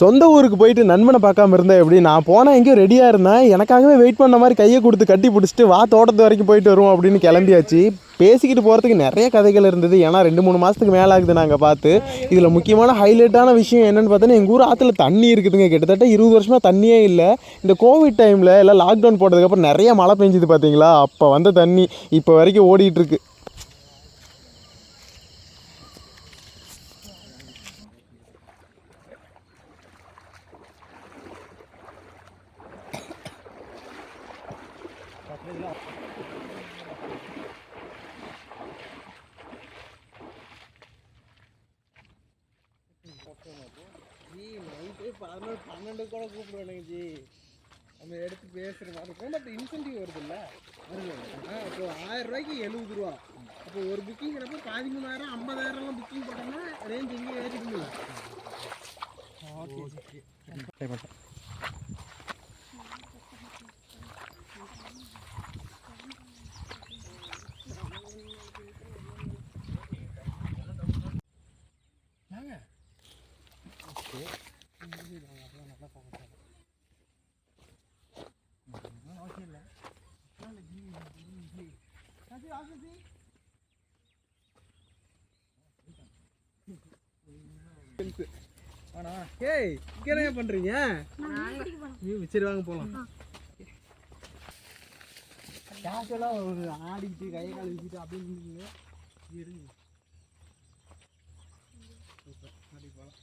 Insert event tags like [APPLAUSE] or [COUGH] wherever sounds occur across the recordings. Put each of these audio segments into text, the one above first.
சொந்த ஊருக்கு போயிட்டு நண்பனை பார்க்காம இருந்தேன் எப்படி? நான் போனால் எங்கேயும் ரெடியாக இருந்தேன் எனக்காகவே வெயிட் பண்ண மாதிரி கையை கொடுத்து கட்டி பிடிச்சிட்டு வா தோட்டத்து வரைக்கும் போயிட்டு வருவோம் அப்படின்னு கிளம்பியாச்சு. பேசிக்கிட்டு போகிறதுக்கு நிறைய கதைகள் இருந்தது. ஏன்னா ரெண்டு மூணு மாதத்துக்கு மேலே ஆகுது நாங்கள் பார்த்து. இதில் முக்கியமான ஹைலைட்டான விஷயம் என்னென்னு பார்த்தோன்னா எங்கள் ஊர் ஆற்றுல தண்ணி இருக்குதுங்க. கிட்டத்தட்ட இருபது வருஷமாக தண்ணியே இல்லை. இந்த கோவிட் டைமில் எல்லாம் லாக்டவுன் போட்டதுக்கப்புறம் நிறைய மழை பெஞ்சுது பார்த்தீங்களா? அப்போ வந்த தண்ணி இப்போ வரைக்கும் ஓடிட்டுருக்கு பதினொரு பன்னெண்டு கூட கூப்பிடுவேனுங்க ஜி நம்ம எடுத்து பேசுகிற மாதிரி இருக்கும் பட் இன்சென்டிவ் வருதுல்ல? ஆ இப்போ ஆயிரம் ரூபாய்க்கு எழுபது ரூபா. அப்போ ஒரு புக்கிங்கிறப்ப பதிமூணாயிரம் ஐம்பதாயிரம்லாம் புக்கிங் போட்டோம்னா ரேஞ்ச் எங்கேயும் ஏறிடுங்களா ஓகே ஆனா ஏய் இங்க பண்றீங்க நீ சரி வாங்க போலாம் கேஷுவலாக ஒரு ஆடிக்கிட்டு கையை கால் வச்சுட்டு அப்படின்னு இருந்தீங்க இருங்க சூப்பர் அப்படி போகலாம்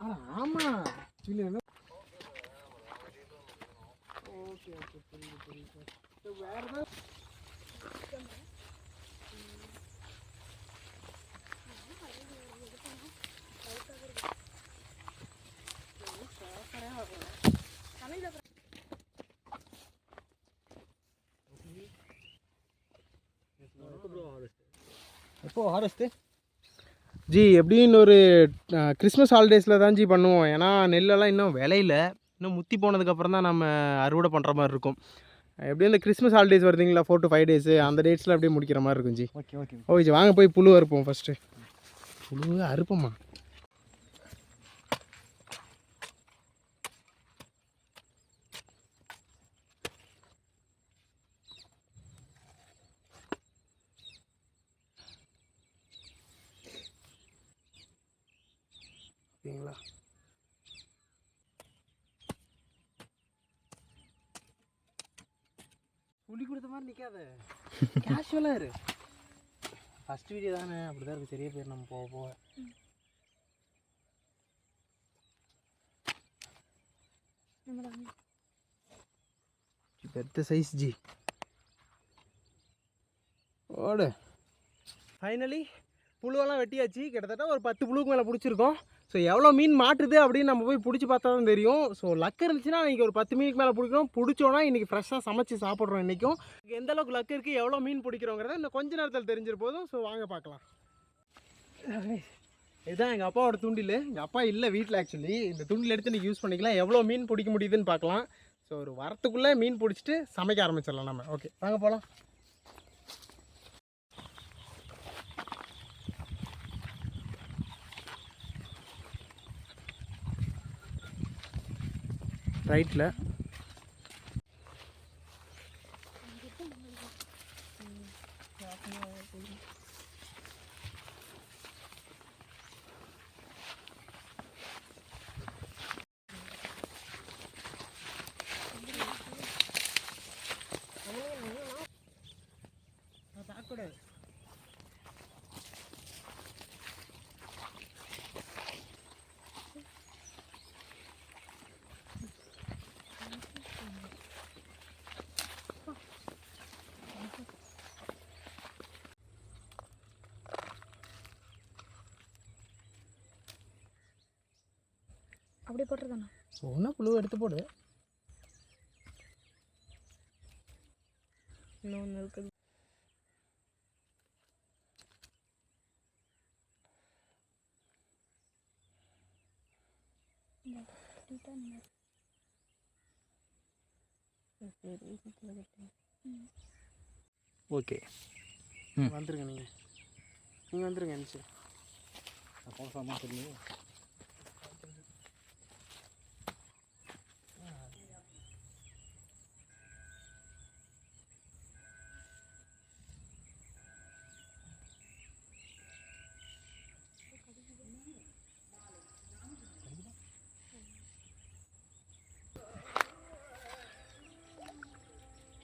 ஆ ஆமாம் இல்லை ஓகே ஓகே புரியுது புரியுது So, வேற ஏதாவது எப்போ ஹாரஸ்ட்டு ஜி எப்படின்னு ஒரு கிறிஸ்மஸ் ஹாலிடேஸில் தான் ஜி பண்ணுவோம். ஏன்னா நெல்லெல்லாம் இன்னும் விளையில. இன்னும் முத்தி போனதுக்கப்புறம் தான் நம்ம அறுவடை பண்ணுற மாதிரி இருக்கும். எப்படியும் இந்த கிறிஸ்மஸ் ஹாலிடேஸ் வருதுங்களா? ஃபோர் டு ஃபைவ் டேஸு அந்த டேட்ஸில் அப்படியே முடிக்கிற மாதிரி இருக்கும் ji. Okay okay. Okay ji வாங்க போய் புழு அறுப்போம் ஃபஸ்ட்டு புழு அறுப்போம்மா ஓகேங்களா புளி கொடுத்த மாதிரி நிற்காத கேஷுவலாக [LAUGHS] இரு. ஃபஸ்ட் வீடியோ தானே. அப்படி தான் இருக்குது சரியா பேர் நம்ம போக போக. பெத்த சைஸ் ஜி ஓடு. ஃபைனலி புழுவெல்லாம் வெட்டியாச்சு. கிட்டத்தட்ட ஒரு பத்து புழுக்கு மேலே பிடிச்சிருக்கோம். ஸோ எவ்வளோ மீன் மாட்டுது அப்படின்னு நம்ம போய் பிடிச்சி பார்த்தா தான் தெரியும். ஸோ லக் இருந்துச்சுன்னா இன்றைக்கி ஒரு பத்து மீனுக்கு மேலே பிடிக்கிறோம். பிடிச்சோன்னா இன்றைக்கி ஃப்ரெஷ்ஷாக சமைச்சு சாப்பிட்றோம் இன்றைக்கும் எந்த அளவுக்கு லக் இருக்குது எவ்வளோ மீன் பிடிக்கிறோங்கிறத இன்னும் கொஞ்ச நேரத்தில் தெரிஞ்சிரு போதும். ஸோ வாங்க பார்க்கலாம். இதுதான் எங்கள் அப்பாவோட தூண்டில். எங்கள் அப்பா இல்லை வீட்டில் ஆக்சுவலி இந்த தூண்டில் எடுத்து நீங்கள் யூஸ் பண்ணிக்கலாம். எவ்வளோ மீன் பிடிக்க முடியுதுன்னு பார்க்கலாம். ஸோ ஒரு வரத்துக்குள்ளே மீன் பிடிச்சிட்டு சமைக்க ஆரம்பிச்சிடலாம் நம்ம. ஓகே வாங்க போகலாம் ரைட்டில் அப்படி போட்டுருதானே ஒன்றா புழு எடுத்து போடு. இன்னொன்று இருக்குது. ஓகே. ம். வந்துருங்க நீங்கள் நீங்கள் வந்துருங்க நினச்சி போசாமா தெரியும்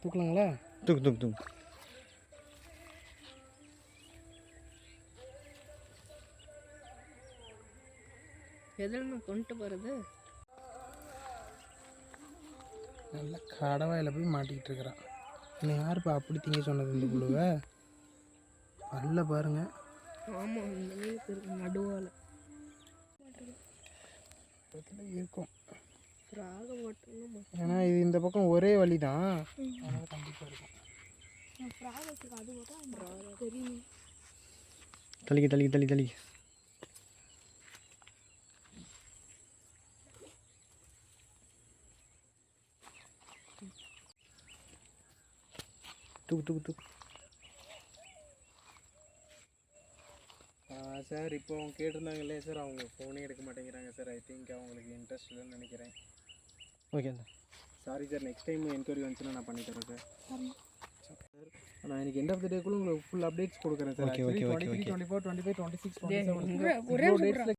தூக்கலாங்களா? தூக்கு தூக்கு தூக்கு. எதில் கொண்டு போகிறது நல்லா கடவாயில் போய் மாட்டிக்கிட்டு இருக்கிறான். என்னை யாருப்பா அப்படி திங்க சொன்னது இந்த புழுவை? பல்ல பாருங்க. ஆமாம் நடுவால். இருக்கும். ஏன்னா இது இந்த பக்கம் ஒரே வழி தான் அதனால கண்டிப்பாக இருக்கும். தள்ளிக்க தள்ளிக்க தள்ளி தள்ளி தூக்கு தூக்கு தூக்கு. சார் இப்போ அவங்க கேட்டிருந்தாங்க இல்லையா சார் அவங்க ஃபோனே எடுக்க மாட்டேங்கிறாங்க சார். ஐ திங்க் அவங்களுக்கு இன்ட்ரெஸ்ட் இல்லைன்னு நினைக்கிறேன். Okay sorry sir next time enquiry வந்துச்சுன்னா நான் பண்ணி தரேன் சார் சார் நான் இன்னைக்கு எண்ட் ஆஃப் த டேக்குள்ள உங்களுக்கு ஃபுல் அப்டேட்ஸ் கொடுக்குறேன் sir. Twenty four twenty five twenty six twenty ஒரே செவன் டேட்ஸில்